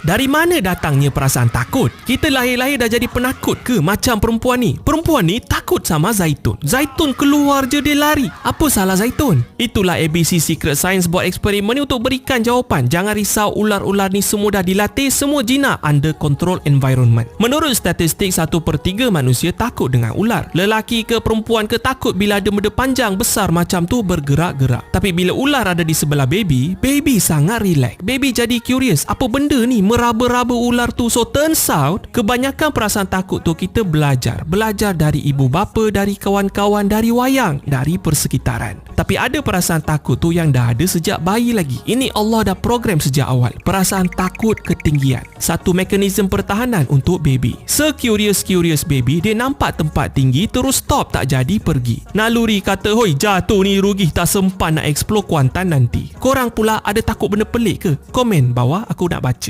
Dari mana datangnya perasaan takut? Kita lahir-lahir dah jadi penakut ke macam perempuan ni? Perempuan ni takut sama Zaitun. Zaitun keluar je dia lari. Apa salah Zaitun? Itulah ABC Secret Science buat eksperimen ni untuk berikan jawapan. Jangan risau ular-ular ni semua dah dilatih, semua jinak under control environment. Menurut statistik 1 per 3 manusia takut dengan ular. Lelaki ke perempuan ke takut bila ada benda panjang besar macam tu bergerak-gerak. Tapi bila ular ada di sebelah baby, baby sangat relax. Baby jadi curious, apa benda ni meraba-raba ular tu? So turns out, kebanyakan perasaan takut tu kita belajar. Belajar dari ibu bapa, dari kawan-kawan, dari wayang, dari persekitaran. Tapi ada perasaan takut tu yang dah ada sejak bayi lagi. Ini Allah dah program sejak awal. Perasaan takut ketinggian. Satu mekanisme pertahanan untuk baby. Se-curious-curious baby, dia nampak tempat tinggi terus stop tak jadi pergi. Naluri kata, hoi jatuh ni rugi tak sempat nak explore Kuantan nanti. Korang pula ada takut benda pelik ke? Komen bawah aku nak baca.